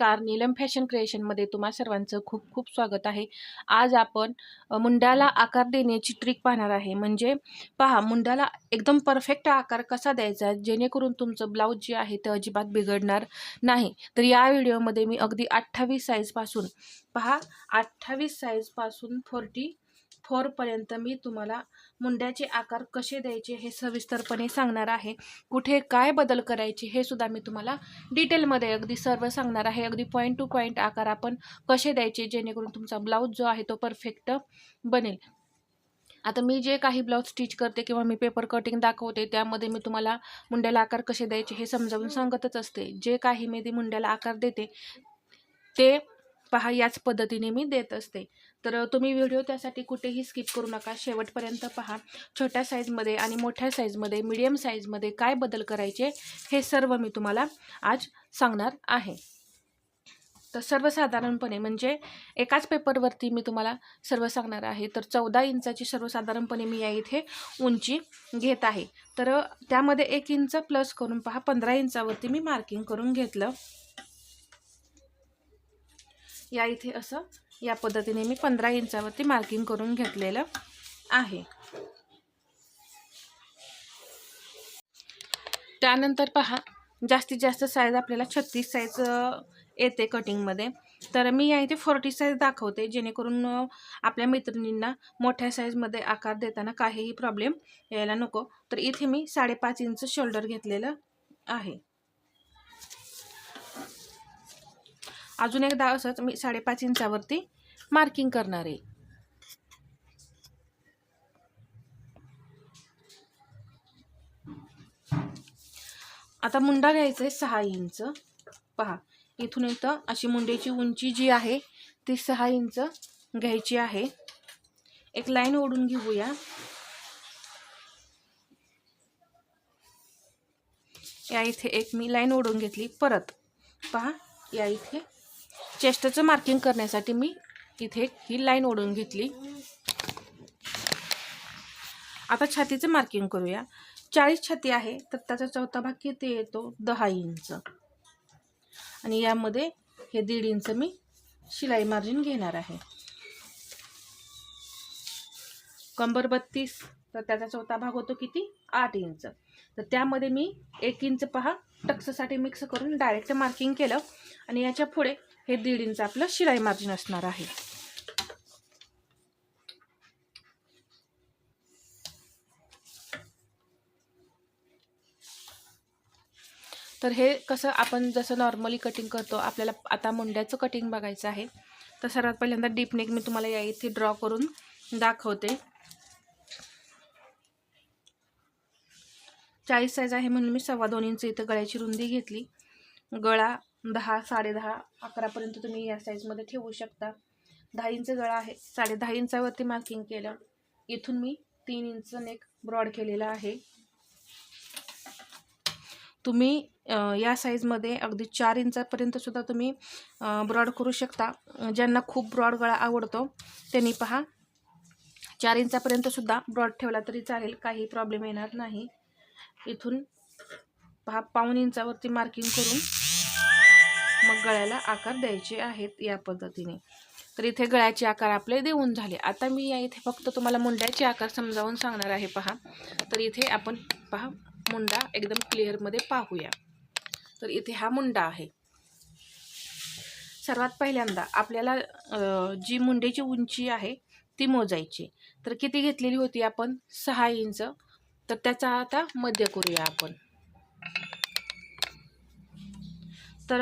नमस्कार. नीलम फॅशन क्रिएशनमध्ये तुम्हा सर्वांचं खूप खूप स्वागत आहे. आज आपण मुंड्याला आकार देण्याची ट्रिक पाहणार आहे. म्हणजे पहा मुंड्याला एकदम परफेक्ट आकार कसा द्यायचा जेणेकरून तुमचं ब्लाऊज जे आहे ते अजिबात बिघडणार नाही. तर या व्हिडिओमध्ये मी अगदी अठ्ठावीस साईजपासून पहा अठ्ठावीस साईजपासून फोर्टी फोरपर्यंत मी तुम्हाला मुंड्याचे आकार कसे द्यायचे हे सविस्तरपणे सांगणार आहे. कुठे काय बदल करायचे हे सुद्धा मी तुम्हाला डिटेलमध्ये अगदी सर्व सांगणार आहे. अगदी पॉईंट टू पॉईंट आकार आपण कसे द्यायचे जेणेकरून तुमचा ब्लाऊज जो आहे तो परफेक्ट बनेल. आता मी जे काही ब्लाऊज स्टिच करते किंवा मी पेपर कटिंग दाखवते त्यामध्ये मी तुम्हाला मुंड्याला आकार कसे द्यायचे हे समजावून सांगतच असते. जे काही मी ते मुंड्याला आकार देते ते पहा याच पद्धतीने मी देत असते. तर तुम्ही व्हिडिओ त्यासाठी कुठेही स्किप करू नका. शेवटपर्यंत पहा छोट्या साईजमध्ये आणि मोठ्या साईजमध्ये मीडियम साईजमध्ये काय बदल करायचे हे सर्व मी तुम्हाला आज सांगणार आहे. तर सर्वसाधारणपणे म्हणजे एकाच पेपरवरती मी तुम्हाला सर्व सांगणार आहे. तर चौदा इंचाची सर्वसाधारणपणे मी या इथे उंची घेत आहे. तर त्यामध्ये एक इंच प्लस करून पहा पंधरा इंचावरती मी मार्किंग करून घेतलं. या इथे असं या पद्धतीने मी पंधरा इंचावरती मार्किंग करून घेतलेलं आहे. त्यानंतर पहा जास्तीत जास्त साईज आपल्याला छत्तीस साईज येते कटिंगमध्ये तर मी या इथे फोर्टी साईज दाखवते जेणेकरून आपल्या मैत्रिणींना मोठ्या साईजमध्ये आकार देताना काहीही प्रॉब्लेम यायला नको. तर इथे मी साडेपाच इंच शोल्डर घेतलेलं आहे. अजून एकदा असंच मी साडेपाच इंचावरती मार्किंग करणार आहे. आता मुंडा घ्यायचा आहे सहा इंच. पहा इथून इथं अशी मुंड्याची उंची जी आहे ती सहा इंच घ्यायची आहे. एक लाईन ओढून घेऊया. या इथे एक मी लाईन ओढून घेतली परत. पहा या इथे चेस्टचं मार्किंग करण्यासाठी मी इथे ही लाईन ओढून घेतली. आता छातीचं मार्किंग करूया. चाळीस छाती आहे तर त्याचा चौथा भाग किती येतो? दहा इंच. आणि यामध्ये हे दीड इंच मी शिलाई मार्जिन घेणार आहे. कंबर बत्तीस तर त्याचा चौथा भाग होतो किती? आठ इंच. तर त्यामध्ये मी एक इंच पहा टक्ससाठी मिक्स करून डायरेक्ट मार्किंग केलं. आणि याच्यापुढे हे दीड इंच आपलं शिलाई मार्जिन असणार आहे. तर हे कसं आपण जसं नॉर्मली कटिंग करतो आपल्याला आता मुंड्याचं कटिंग बघायचं आहे. तर सर्वात पहिल्यांदा डीपनेक मी तुम्हाला या इथे ड्रॉ करून दाखवते. चाळीस साईज आहे म्हणून मी सव्वा दोन इंच इथं गळ्याची रुंदी घेतली. गळा दहा साडेदहा अकरापर्यंत तुम्ही या साईजमध्ये ठेवू शकता. दहा इंच गळा आहे. साडे दहा इंचावरती मार्किंग केलं. इथून मी तीन इंच नेक ब्रॉड केलेला आहे. तुम्ही या साईजमध्ये अगदी चार इंचापर्यंत सुद्धा तुम्ही ब्रॉड करू शकता. ज्यांना खूप ब्रॉड गळा आवडतो त्यांनी पहा. चार इंचापर्यंत सुद्धा ब्रॉड ठेवला तरी चालेल. काही प्रॉब्लेम येणार नाही. इथून पहा पाऊन इंचावरती मार्किंग करून मग गळ्याला आकार द्यायचे आहेत या पद्धतीने. तर इथे गळ्याचे आकार आपले देऊन झाले. आता मी या इथे फक्त तुम्हाला मुंड्याचे आकार समजावून सांगणार आहे पहा. तर इथे आपण पहा मुंडा एकदम क्लिअरमध्ये पाहूया. तर इथे हा मुंडा आहे. सर्वात पहिल्यांदा आपल्याला जी मुंड्याची उंची आहे ती मोजायची. तर किती घेतलेली होती आपण? सहा इंच. तर त्याचा आता मध्य करूया आपण. तर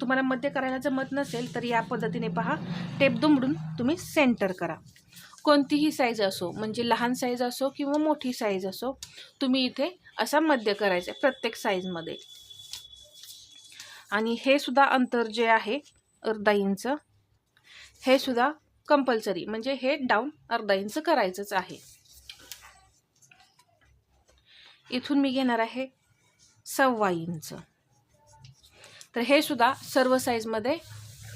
तुम्हाला मध्य करायला जमत नसेल तर या पद्धतीने पहा. टेप दुमडून तुम्ही सेंटर करा. कोणतीही साईज असो म्हणजे लहान साईज असो किंवा मोठी साईज असो तुम्ही इथे असा मध्य करायचा आहे प्रत्येक साईजमध्ये आणि हे सुद्धा अंतर जे आहे अर्धा इंच हे सुद्धा कंपल्सरी म्हणजे हे डाऊन अर्धा इंच करायचंच आहे. इथून मी घेणार आहे सव्वा इंच. तर हे सुद्धा सर्व साईजमध्ये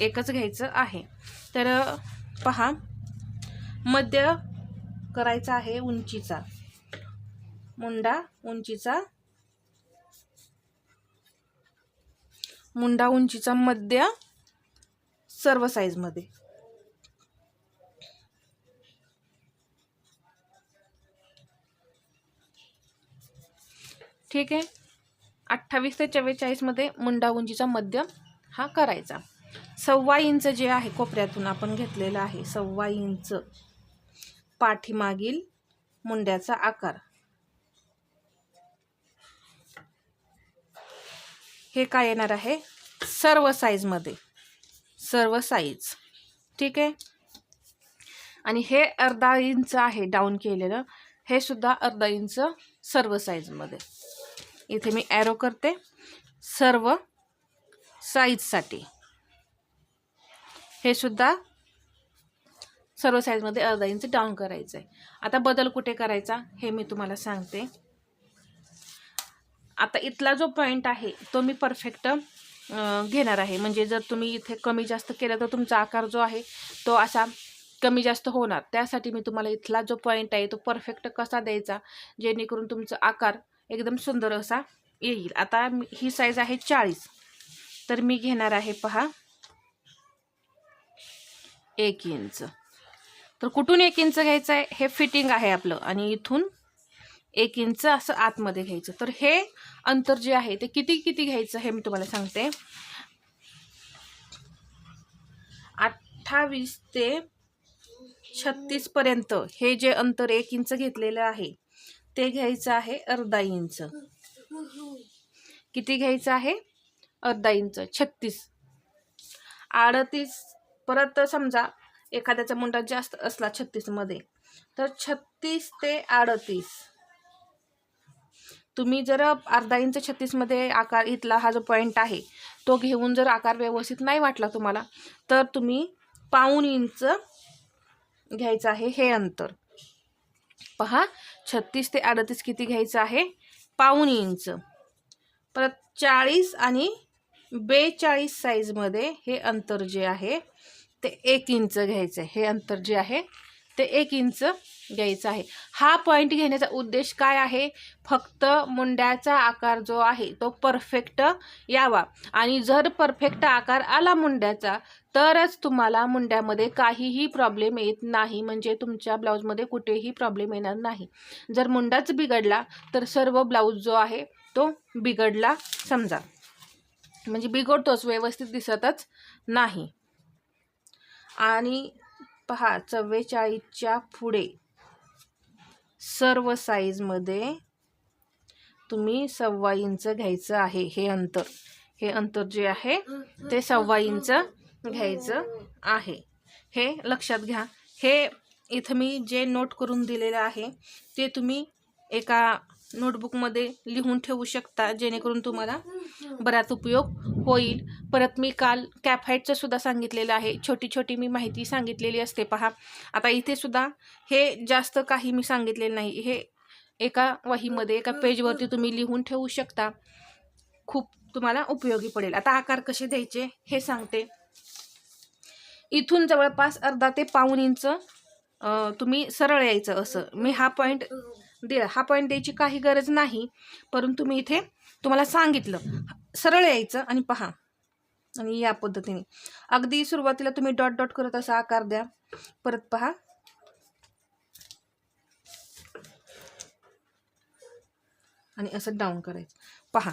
एकच घ्यायचं आहे. तर पहा मध्य करायचा आहे उंचीचा. मुंडा उंचीचा मुंडा उंचीचा मध्य सर्व साईजमध्ये ठीक आहे? अठ्ठावीस ते चव्वेचाळीसमध्ये मुंडा उंचीचा मध्यम हा करायचा. सव्वा इंच जे आहे कोपऱ्यातून आपण घेतलेलं आहे सव्वा इंच पाठीमागील मुंड्याचा आकार. हे काय येणार आहे? सर्व साईजमध्ये सर्व साईज ठीक आहे? आणि हे अर्धा इंच आहे डाऊन केलेलं. हे सुद्धा अर्धा इंच सर्व साईजमध्ये इथे मी ॲरो करते. सर्व साईजसाठी हे सुद्धा सर्व साईजमध्ये अर्धा इंच डाऊन करायचं आहे आता बदल कुठे करायचा हे मी तुम्हाला सांगते. आता इथला जो पॉईंट आहे तो मी परफेक्ट घेणार आहे. म्हणजे जर तुम्ही इथे कमी जास्त केलं तर तुमचा आकार जो आहे तो असा कमी जास्त होणार. त्यासाठी मी तुम्हाला इथला जो पॉईंट आहे तो परफेक्ट कसा द्यायचा? जेणेकरून तुमचा आकार एकदम सुंदर असा येईल. आता ही साईज आहे चाळीस. तर मी घेणार आहे पहा एक इंच. तर कुठून एक इंच घ्यायचं आहे? हे फिटिंग आहे आपलं. आणि इथून एक इंच असं आतमध्ये घ्यायचं. तर हे अंतर जे आहे ते किती किती घ्यायचं हे मी तुम्हाला सांगते. अठ्ठावीस ते छत्तीसपर्यंत हे जे अंतर एक इंच घेतलेलं आहे ते घ्यायचं आहे? अर्धा इंच. किती घ्यायचं आहे? अर्धा इंच. छत्तीस. अडतीस. परत समजा एखाद्याचा मुंडा जास्त असला छत्तीसमध्ये तर छत्तीस ते अडतीस. तुम्ही जर अर्धा इंच छत्तीसमध्ये आकार इथला हा जो पॉईंट आहे तो घेऊन जर आकार व्यवस्थित नाही वाटला तुम्हाला तर तुम्ही पाऊण इंच घ्यायचं आहे हे अंतर. पहा छत्तीस ते अडतीस किती घ्यायचं आहे? पाऊण इंच. परत चाळीस आणि बेचाळीस साईजमध्ये हे अंतर जे आहे ते एक इंच घ्यायचं आहे हे अंतर जे आहे ते एक इंच घ्यायचं आहे. हा पॉईंट घेण्याचा उद्देश काय आहे? फक्त मुंड्याचा आकार जो आहे तो परफेक्ट यावा. आणि जर परफेक्ट आकार आला मुंड्याचा तरच तुम्हाला मुंड्यामध्ये काहीही प्रॉब्लेम येत नाही. म्हणजे तुमच्या ब्लाऊजमध्ये कुठेही प्रॉब्लेम येणार नाही. जर मुंडाच बिघडला तर सर्व ब्लाऊज जो आहे तो बिघडला समजा. म्हणजे बिघडतोच व्यवस्थित दिसतच नाही. आणि पहा चव्वेचाळीसच्या पुढे. सर्व साईजमध्ये तुम्ही सव्वा इंच घ्यायचं आहे. हे अंतर. हे अंतर जे आहे ते सव्वा इंच घ्यायचं आहे. हे लक्षात घ्या. हे इथं मी जे नोट करून दिलेलं आहे ते तुम्ही एका नोटबुकमध्ये लिहून ठेवू शकता जेणेकरून तुम्हाला बराच उपयोग होईल. परत मी काल कॅफाईटचं सुद्धा सांगितलेलं आहे. छोटी छोटी मी माहिती सांगितलेली असते. पहा आता इथे सुद्धा हे जास्त काही मी सांगितलेलं नाही. हे एका वहीमध्ये एका पेजवरती तुम्ही लिहून ठेवू शकता. खूप तुम्हाला उपयोगी पडेल. आता आकार कसे द्यायचे हे सांगते. इथून जवळपास अर्धा ते पाऊन इंच तुम्ही सरळ यायचं असं. मी हा पॉईंट दिला हा पॉईंट द्यायची काही गरज नाही. परंतु मी इथे तुम्हाला सांगितलं. सरळ यायचं आणि पहा. आणि या पद्धतीने. अगदी सुरुवातीला तुम्ही डॉट डॉट करत असा आकार द्या. परत पहा. आणि असं डाऊन करायचं. पहा.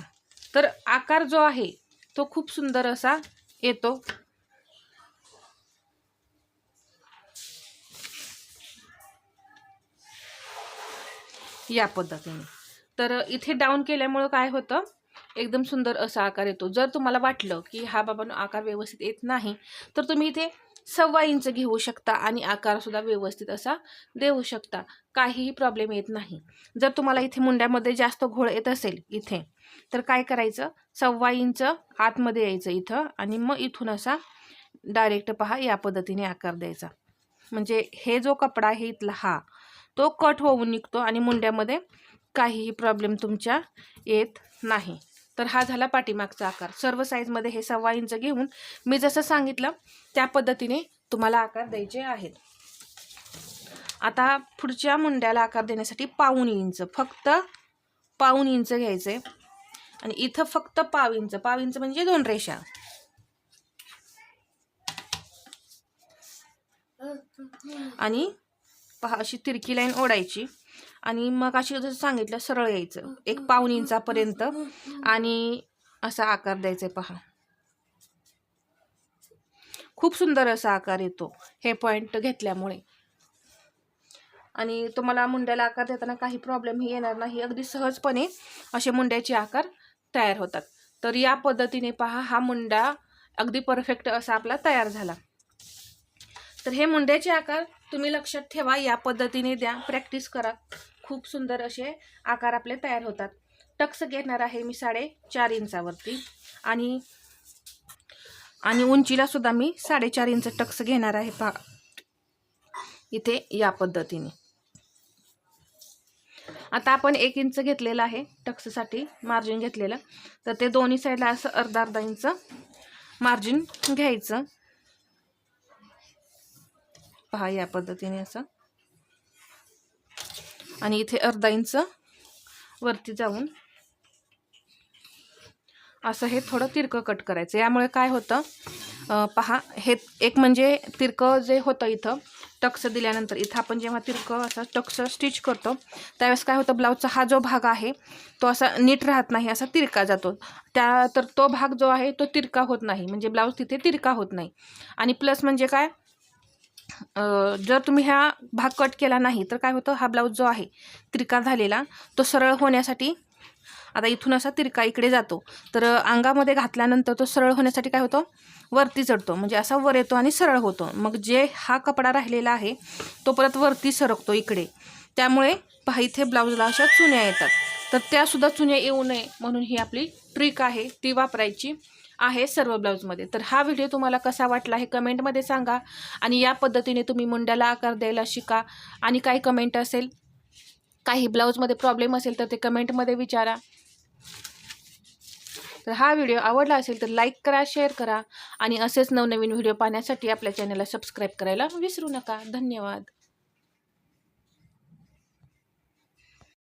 तर आकार जो आहे तो खूप सुंदर असा येतो. या पद्धतीने. तर इथे डाऊन केल्यामुळं काय होतं? एकदम सुंदर असा आकार येतो. जर तुम्हाला वाटलं की हा बाबा आकार व्यवस्थित येत नाही तर तुम्ही इथे सव्वा इंच घेऊ शकता आणि आकारसुद्धा व्यवस्थित असा देऊ शकता. काहीही प्रॉब्लेम येत नाही. जर तुम्हाला इथे मुंड्यामध्ये जास्त घोळ येत असेल इथे तर काय करायचं? सव्वा इंच आतमध्ये यायचं इथं आणि मग इथून असा डायरेक्ट पहा या पद्धतीने आकार द्यायचा. म्हणजे हे जो कपडा आहे इथला हा तो कट होऊन निघतो आणि मुंड्यामध्ये काहीही प्रॉब्लेम तुमच्या येत नाही. तर हा झाला पाठीमागचा आकार. सर्व साईजमध्ये हे सव्वा इंच घेऊन मी जसं सांगितलं त्या पद्धतीने तुम्हाला आकार द्यायचे आहेत. आता पुढच्या मुंड्याला आकार देण्यासाठी पाऊन इंच फक्त पाऊण इंच घ्यायचं. आहे आणि इथं फक्त पाव इंच पाव इंच म्हणजे दोन रेषा. आणि पहा अशी तिरकी लाईन ओढायची. आणि मग अशी जसं सांगितलं सरळ यायचं. एक पाऊण इंचापर्यंत आणि असा आकार द्यायचा पहा. खूप सुंदर असा आकार येतो हे पॉईंट घेतल्यामुळे. आणि तुम्हाला मुंड्याला आकार देताना काही प्रॉब्लेम येणार नाही. अगदी सहजपणे असे मुंड्याचे आकार तयार होतात. तर या पद्धतीने पहा हा मुंडा अगदी परफेक्ट असा आपला तयार झाला. तर हे मुंड्याचे आकार तुम्ही लक्षात ठेवा या पद्धतीने द्या. प्रॅक्टिस करा. खूप सुंदर असे आकार आपले तयार होतात. टक्स घेणार आहे मी साडे चार इंचावरती. आणि आणि उंचीला सुद्धा मी साडेचार इंच टक्स घेणार आहे. पा इथे या पद्धतीने. आता आपण एक इंच घेतलेलं आहे टक्ससाठी मार्जिन घेतलेलं. तर ते दोन्ही साईडला असं अर्धा अर्धा इंच मार्जिन घ्यायचं. पहा या पद्धतीने असं. आणि इथे अर्धा इंच वरती जाऊन असं हे थोडं तिरकं कट करायचं. यामुळे काय होतं पहा हे एक म्हणजे तिरकं जे होतं इथं टक्स दिल्यानंतर इथं आपण जेव्हा तिरकं असं टक्स स्टिच करतो त्यावेळेस काय होतं ब्लाऊजचा हा जो भाग आहे तो असा नीट राहत नाही असा तिरका जातो. त्या तर तो भाग जो आहे तो तिरका होत नाही. म्हणजे ब्लाऊज तिथे तिरका होत नाही. आणि प्लस म्हणजे काय जर तुम्ही ह्या भाग कट केला नाही तर काय होतं? हा ब्लाऊज जो आहे तिरका झालेला तो सरळ होण्यासाठी आता इथून असा तिरका इकडे जातो. तर अंगामध्ये घातल्यानंतर तो सरळ होण्यासाठी काय होतं? वरती चढतो. म्हणजे असा वर येतो आणि सरळ होतो. मग जे हा कपडा राहिलेला आहे तो परत वरती सरकतो इकडे. त्यामुळे पहा इथे ब्लाऊजला अशा चुन्या येतात. तर त्यासुद्धा चुन्या येऊ नये म्हणून ही आपली ट्रिक आहे ती वापरायची. आहे सर्व ब्लाऊजमध्ये. तर हा व्हिडिओ तुम्हाला कसा वाटला हे कमेंटमध्ये सांगा आणि या पद्धतीने तुम्ही मुंड्याला आकार द्यायला शिका. आणि काही कमेंट असेल काही ब्लाऊजमध्ये प्रॉब्लेम असेल तर ते कमेंटमध्ये विचारा. तर हा व्हिडिओ आवडला असेल तर लाईक करा शेअर करा आणि असेच नवनवीन व्हिडिओ पाहण्यासाठी आपल्या चॅनलला सबस्क्राईब करायला विसरू नका. धन्यवाद.